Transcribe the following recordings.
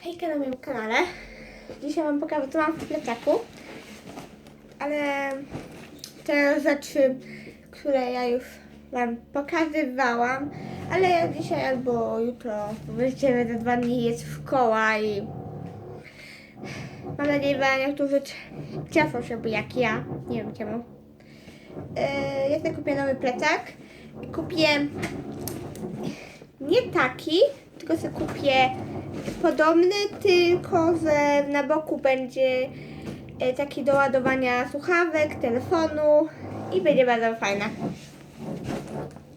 Hejka na moim kanale. Dzisiaj Wam pokażę, co mam w plecaku. Ale te rzeczy, które ja już Wam pokazywałam, ale ja dzisiaj albo jutro, właściwie za dwa dni jest szkoła i mam nadzieję, że niektórzy cieszą się, bo jak ja, nie wiem czemu. Yy, ja sobie kupię nowy plecak. Kupię nie taki, tylko sobie kupię podobny, tylko że na boku będzie e, taki do ładowania słuchawek, telefonu i będzie bardzo fajna.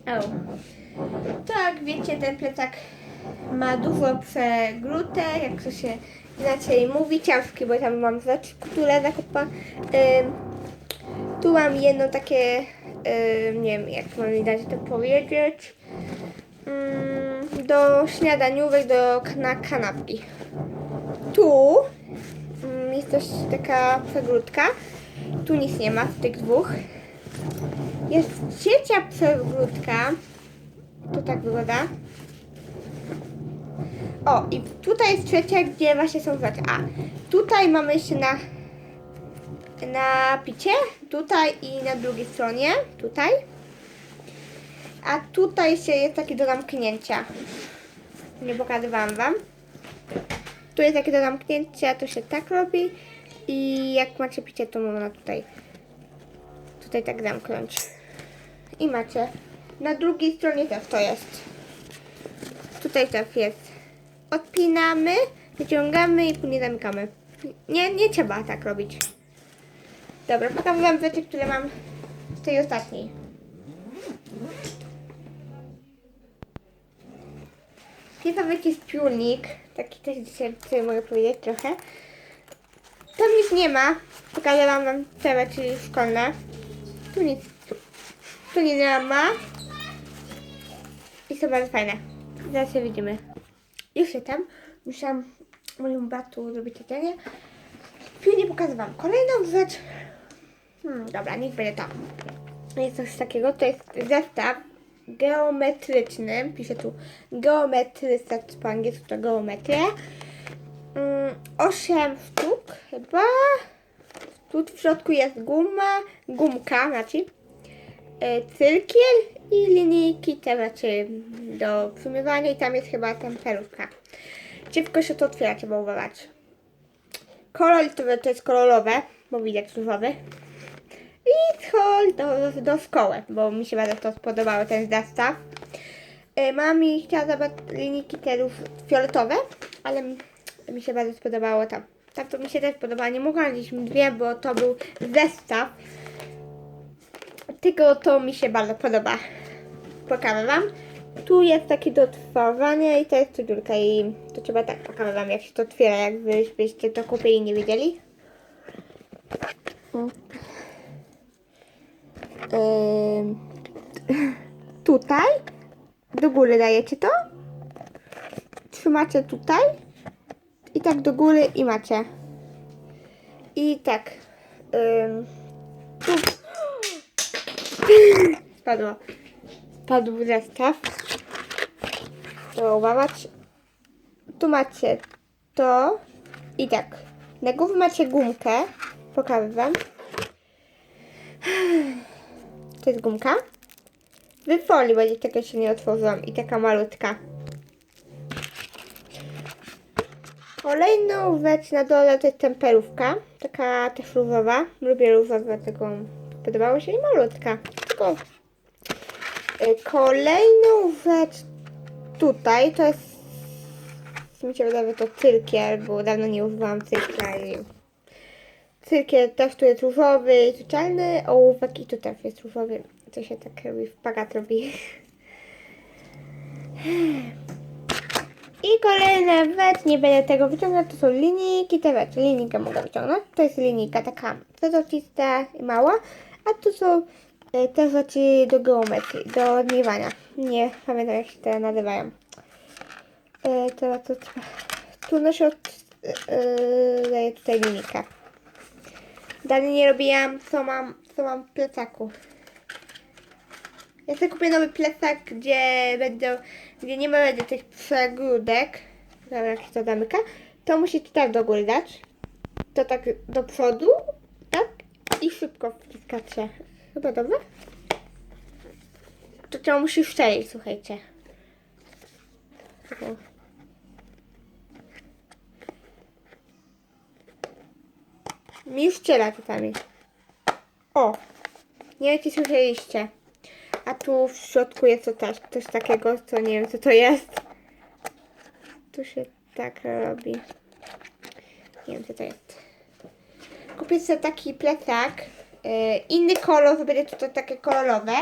O. Tak, wiecie, ten plecak ma dużo przegrótek, jak to się inaczej mówi, ciężki, bo tam mam rzeczy, które zakupa. Ym, tu mam jedno takie, ym, nie wiem jak mam dać to powiedzieć, ym, do śniadaniówek, do, na kanapki. Tu ym, jest też taka przegródka, tu nic nie ma w tych dwóch. Jest trzecia przegródka, to tak wygląda. O, i tutaj jest trzecia, gdzie właśnie są rzeczy. A, tutaj mamy jeszcze na na picie, tutaj i na drugiej stronie, tutaj. A tutaj się jest taki do zamknięcia. Nie pokazywałam wam. Tu jest takie do zamknięcia, to się tak robi. I jak macie picie, to można tutaj tutaj tak zamknąć. I macie. Na drugiej stronie też to jest. Tutaj też jest. Odpinamy, wyciągamy i później zamykamy. Nie, nie trzeba tak robić. Dobra, pokażę wam rzeczy, które mam z tej ostatniej. Jest piórnik. Taki też dzisiaj sobie mogę powiedzieć trochę. Tam nic nie ma. Pokażę wam wam te rzeczy szkolne. Tu nic, tu, nic nie ma. I są bardzo fajne. Zaraz się widzimy. Już tam. Musiałam moim batu zrobić jedzenie. Pił nie pokazywałam. Kolejną rzecz. Hmm, dobra, niech będzie to. Jest coś takiego. To jest zestaw geometryczny. Pisze tu geometryczny po angielsku to geometria. Mm, 8 sztuk chyba. Tu w środku jest guma, gumka, znaczy e, cyrkiel i linijki te znaczy do przymywania i tam jest chyba temperówka. Szybko się to otwiera, trzeba uważać. Kolor to, to jest kolorowe, bo widać różowy. Do, do szkoły, bo mi się bardzo to spodobało ten zestaw. E, Mam i chciała zobaczyć linijki te róż- fioletowe, ale mi się bardzo spodobało tam. Tak to mi się też podoba. Nie mogłam gdzieś dwie, bo to był zestaw. Tylko to mi się bardzo podoba. Pokażę wam. Tu jest taki do otworzenia i to jest tu dziurka i to trzeba tak pokażę wam jak się to otwiera, jakbyście to kupili i nie wiedzieli. Tutaj do góry dajecie to. Trzymacie tutaj i tak do góry i macie. I tak. Ym. Spadło. Spadł zestaw. To uważać. Tu macie to i tak. Na górze macie gumkę. Pokażę wam. To jest gumka. W folii będzie tego się nie otworzyłam i taka malutka. Kolejną rzecz na dole to jest temperówka. Taka też różowa. Lubię różową, dlatego podobało się i malutka. Tylko y, kolejną rzecz tutaj to jest mi się wydaje, to cyrkiel, bo dawno nie używałam cyrkla i cyrkiel też tu jest różowy czarny, ołówek i tu też jest różowy. To się tak robi, w pagat robi. I kolejna rzecz, nie będę tego wyciągać, to są linijki, te rzeczy, linijkę mogę wyciągnąć. To jest linijka taka przezroczysta i mała, a tu są e, te rzeczy do geometrii, do odmiewania. Nie pamiętam jak się te nazywają. E, to, to, tu noszę od, e, daję tutaj linijkę. Dalej nie robiłam, co mam, co mam w plecaku. Ja sobie kupię nowy plecak, gdzie będą, gdzie nie będzie tych przegródek. Dobra, jak się to zamyka. To musicie tak do góry dać. To tak do przodu, tak? I szybko wciskacie. Chyba dobrze? To trzeba musi szczelić, słuchajcie. O. Mi szczela czasami. O! Nie wiem, czy słyszeliście. A tu w środku jest to też coś takiego, co nie wiem, co to jest. Tu się tak robi. Nie wiem, co to jest. Kupię sobie taki plecak. Yy, inny kolor, będzie to takie kolorowe.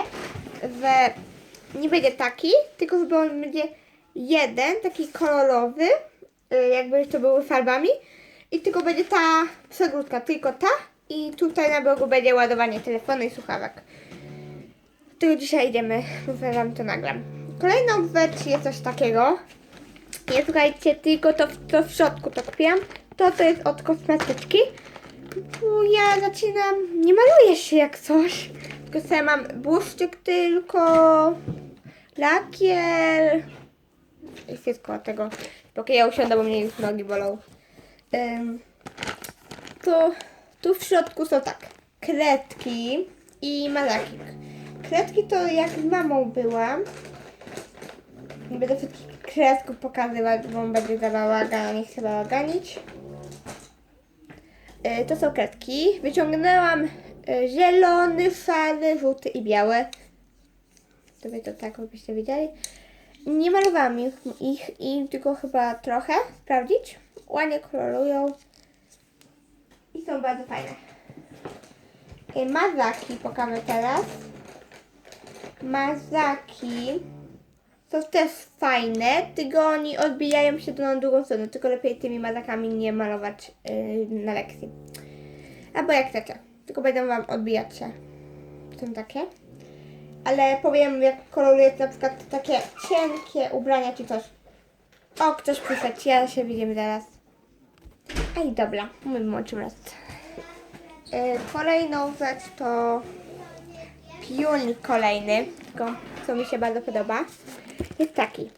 Nie będzie taki, tylko on będzie jeden, taki kolorowy. Yy, jakby to były farbami. I tylko będzie ta przegródka, tylko ta. I tutaj na boku będzie ładowanie telefonu i słuchawek. Tylko dzisiaj idziemy, mówię wam to nagram. Kolejną jest coś takiego. Nie słuchajcie, tylko to, to w środku to kupiłam. To to jest od kosmetyczki. Bo ja zaczynam, nie maluję się jak coś. Tylko sobie mam błyszczyk tylko, lakier i wszystko tego. Póki ja usiądę, bo mnie już nogi bolą. To tu w środku są tak, kredki i malakik. Kredki to jak z mamą byłam. Nie będę kredków pokazywać, bo on będzie za bałagan, nie chcę bałaganić. Y, To są kredki. Wyciągnęłam y, zielony, szary, żółty i biały. Sobie to tak, żebyście wiedzieli. Nie malowałam ich, ich i tylko chyba trochę sprawdzić. Ładnie kolorują i są bardzo fajne. Mazaki pokażę teraz. Mazaki są też fajne, tylko oni odbijają się do na drugą stronę, tylko lepiej tymi mazakami nie malować yy, na lekcji. Albo jak chcecie, tylko będą Wam odbijać się. Są takie. Ale powiem, jak kolorujecie na przykład takie cienkie ubrania czy coś. O, ktoś pisać, ja się widzimy zaraz. Ej, dobra, mówimy o czym jest. Yy, kolejną rzecz to piun kolejny, tylko co mi się bardzo podoba, jest taki.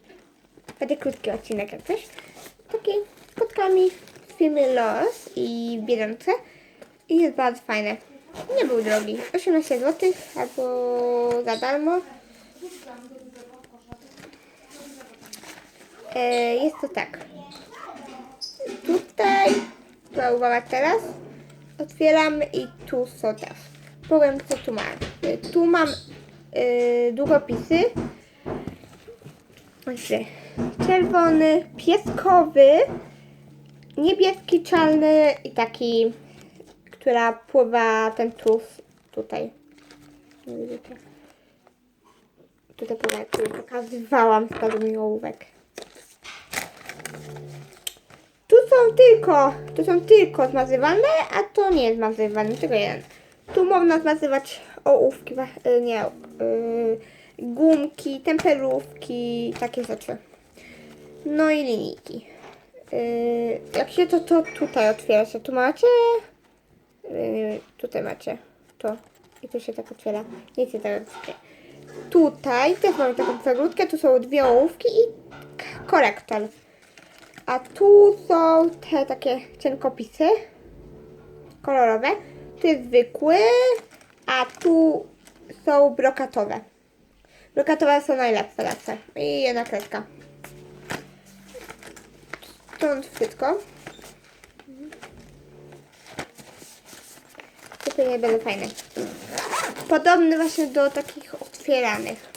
Będzie krótki odcinek jak coś. Taki z kotkami z firmy Los i Biedronce. I jest bardzo fajny. Nie był drogi. 18 zł albo za darmo. E, jest to tak. Tutaj, uwaga teraz, otwieram i tu są też. Powiem co tu mam. E, Tu mam e, długopisy. Czerwony, pieskowy, niebieski, czarny i taki, która pływa ten tłus tutaj. Tutaj pływa, który pokazywałam, spadł mi ołówek. Są tylko, tu są tylko zmazywalne, a to nie jest zmazywalne, tylko jeden. Tu można zmazywać ołówki, y, nie, y, gumki, temperówki, takie rzeczy. No i linijki. Y, jak się to, to tutaj otwiera się, tu macie, y, tutaj macie, to i tu się tak otwiera, nie się tak otwiera. Tutaj też mamy taką przegródkę, tu są dwie ołówki i korektor. A tu są te takie cienkopisy kolorowe. Tu jest zwykły, a tu są brokatowe. Brokatowe są najlepsze lepsze. I jedna kredka. Stąd wszystko. Tylko nie będą fajne. Podobny właśnie do takich otwieranych.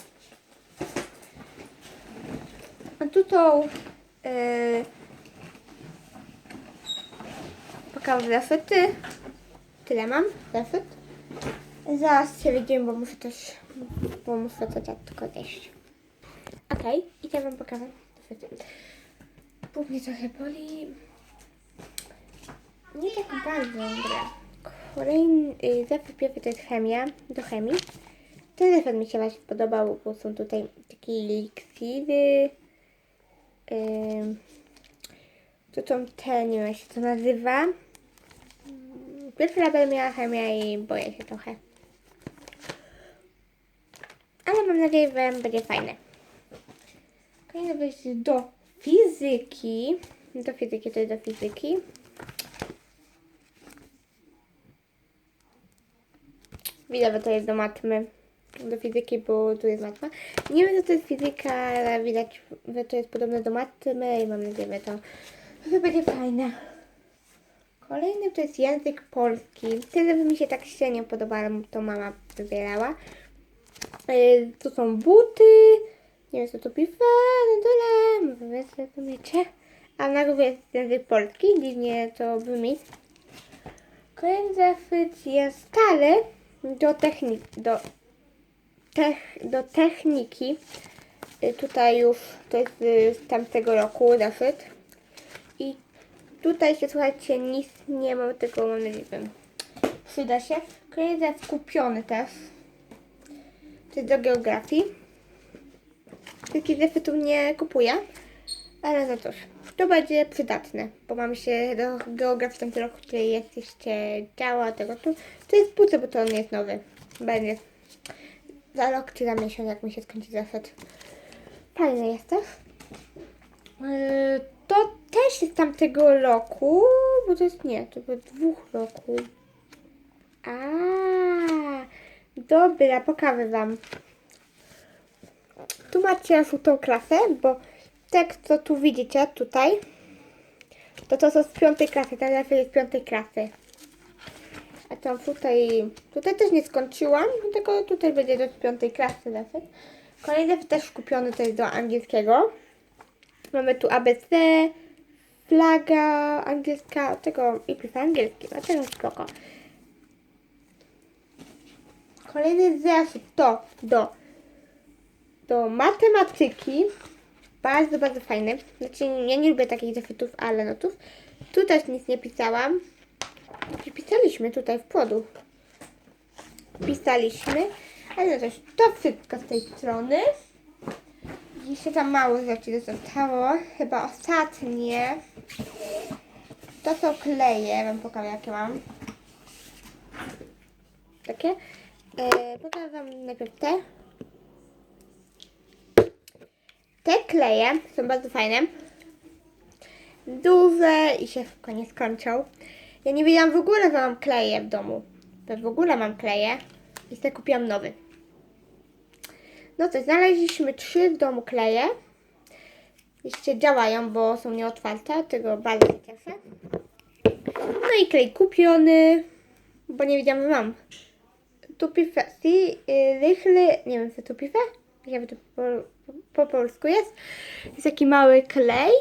A tu są yy, pokażę zeszyty. Tyle mam, zeszyt. Zaraz się widzimy, bo muszę też, bo muszę to tak tylko zjeść. Okej, i ja wam pokażę zeszyty. Bóg mnie trochę boli. Nie tak bardzo dobre. Kolejny y, zeszyt pierwszy to jest chemia, do chemii. Ten zeszyt mi się właśnie podobał, bo są tutaj takie eliksiry. Ym, to są te, nie wiem jak się to nazywa. Pierwszy label miała chemia i boję się trochę. Ale mam nadzieję, że będzie fajne. Kolejne wejście do fizyki. Do fizyki to jest do fizyki. Widać, że to jest do matmy. Do fizyki, bo tu jest matma. Nie wiem, co to jest fizyka, ale widać, że to jest podobne do matmy i mam nadzieję, że to, że będzie fajne. Kolejny to jest język polski. Tyle, mi się tak średnio podoba, ale to mama wybierała. Yy, tu są buty. Nie wiem, co to pisze na dole. Wy zrozumiecie. A na górze jest język polski. Dziwnie to brzmi. Kolejny zachwyt jest stary do techniki. Do, tech, do techniki. Y, Tutaj już to jest y, z tamtego roku zachwyt. Tutaj się słuchajcie, nic nie ma, tylko mam nadzieję, przyda się. Kolejny kupiony też. To jest do geografii. Takich zachwytów nie kupuję, ale no cóż, to będzie przydatne, bo mamy się do geografii w tamtym roku, który jest jeszcze działa tego tu. To jest puce, bo to on jest nowy. Będzie za rok czy za miesiąc, jak mi się skończy zachwyt. Fajny jest też. Yy, To też jest tamtego roku, bo to jest nie, to było dwóch roku. A, dobra, pokażę wam. Tu macie już tą klasę, bo tak co tu widzicie tutaj, to to są z piątej klasy, ten level jest z piątej klasy. A tam tutaj, tutaj też nie skończyłam, tylko tutaj będzie do piątej klasy level. Kolejny też kupiony to jest do angielskiego. Mamy tu ABC, flaga angielska, tego i pisze angielski, a tego spoko. Kolejny zeszyt to do do matematyki. Bardzo, bardzo fajny. Znaczy, ja nie lubię takich zeszytów, ale notów. Tu też nic nie pisałam. Pisaliśmy tutaj w płodu. Pisaliśmy. Ale też to wszystko z tej strony. Jeszcze tam mało rzeczy zostało. Chyba ostatnie. To są kleje. Wam pokażę jakie mam. Takie. E, pokażę wam najpierw te. Te kleje są bardzo fajne. Duże i się szybko nie skończą. Ja nie wiedziałam w ogóle, że mam kleje w domu. Że w ogóle mam kleje. I sobie kupiłam nowy. No to znaleźliśmy trzy w domu kleje. Jeszcze działają, bo są nieotwarte. Tego bardzo cieszę. No i klej kupiony. Bo nie wiedziałam, mam. Tu pisze, si, y, nie wiem co tu pisze. Jak to po, po polsku jest. Jest taki mały klej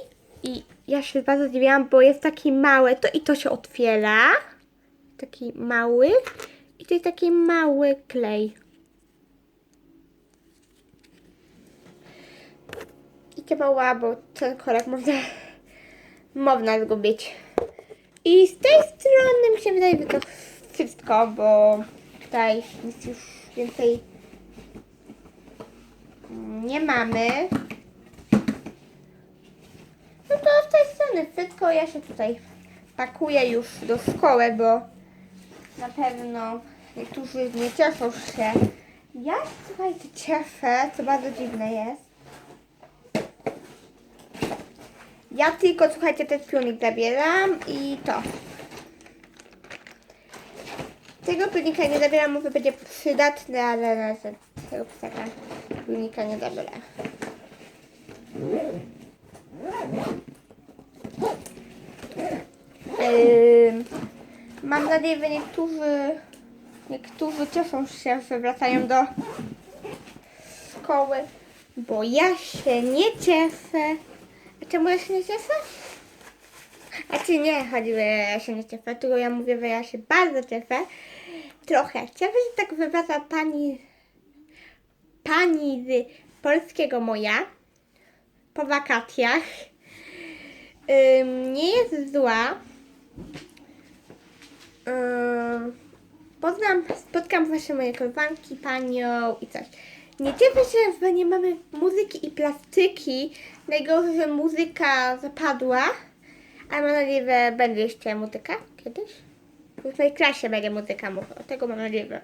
i ja się bardzo zdziwiłam, bo jest taki mały, to i to się otwiera. Taki mały i to jest taki mały klej. I trzeba ła, bo ten korek można, można zgubić. I z tej strony mi się wydaje, że to wszystko, bo tutaj nic już więcej nie mamy. No to z tej strony wszystko. Ja się tutaj pakuję już do szkoły, bo na pewno niektórzy nie cieszą się. Ja słuchajcie cieszę, co bardzo dziwne jest. Ja tylko słuchajcie ten pionik zabieram i to. Tego pilnika nie zabieram, mówię, będzie przydatny, ale razie tego psaka pilnika nie zabiorę. Ym, mam nadzieję, że niektórzy, niektórzy cieszą się, że wracają do szkoły, bo ja się nie cieszę. Się nie cieszę? A czy nie chodzi, że ja się nie cieszę, tylko ja mówię, że ja się bardzo cieszę. Trochę. Cieszę się tak wywraca pani, pani z polskiego moja po wakacjach. Ym, nie jest zła. Ym, poznam, spotkam właśnie moje koleżanki, panią i coś. Nie cieszę się, że nie mamy muzyki i plastyki. Najgorsze, że muzyka zapadła. Ale mam nadzieję, że będzie jeszcze muzyka kiedyś. W mojej klasie będzie muzyka, mówię. Tego mam nadzieję,